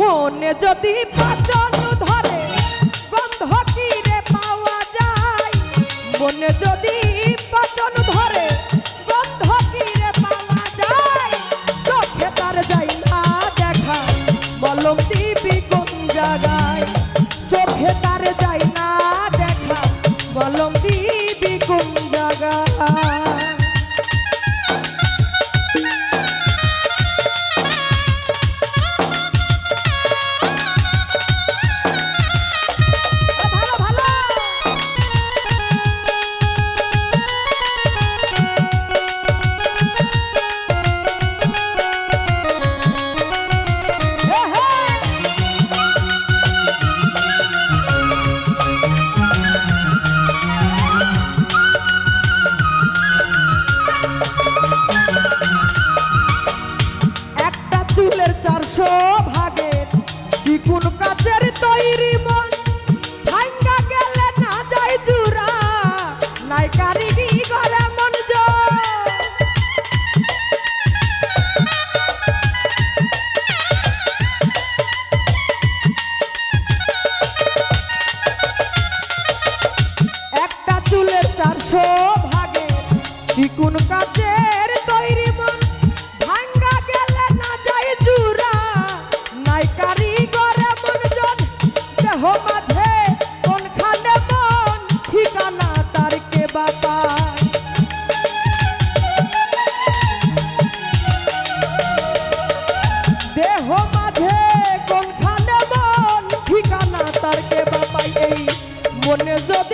মনে যদি পাচন ধরে, গন্ধ কি রে পাওয়া যায়? মনে যদি পাচন ধরে, গন্ধ কি রে পাওয়া যায়? চোখে তার যাই না দেখা মলম দিবি কোন চোখে তার যাই না দেখা মলম কারিগি মনে যদি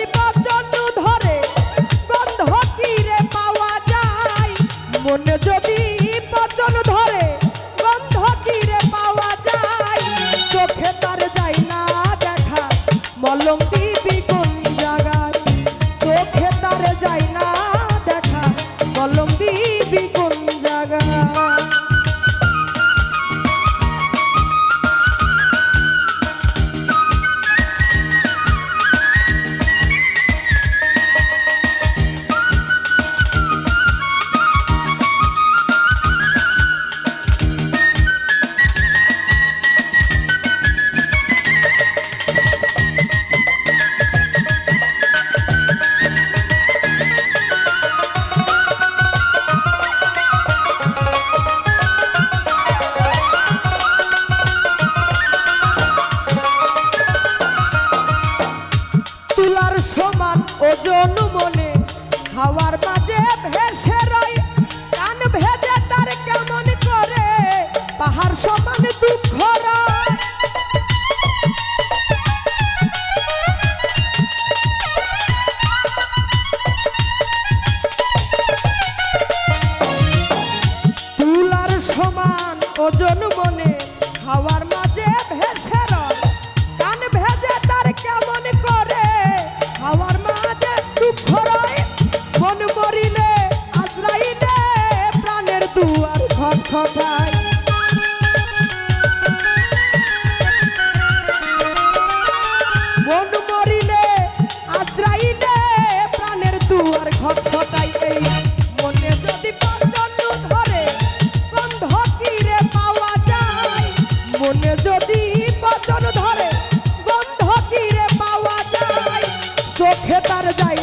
সমান ওজন মনে। হাওয়ার মাঝে ভেসে রয় কান ভেজে তার কেমন করে। পাহাড় সমান দুঃখ তুলার সমান ওজন মনে, হাওয়ার মন মরিলে আজরাইলে প্রাণের দুয়ার খটখটাই এই মনে যদি পাচন ধরে, গন্ধ কি রে পাওয়া যায়? যদি পাচন ধরে, গন্ধ কি রে পাওয়া যায়? যায়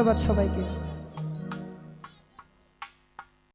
ধন্যবাদ সবাইকে।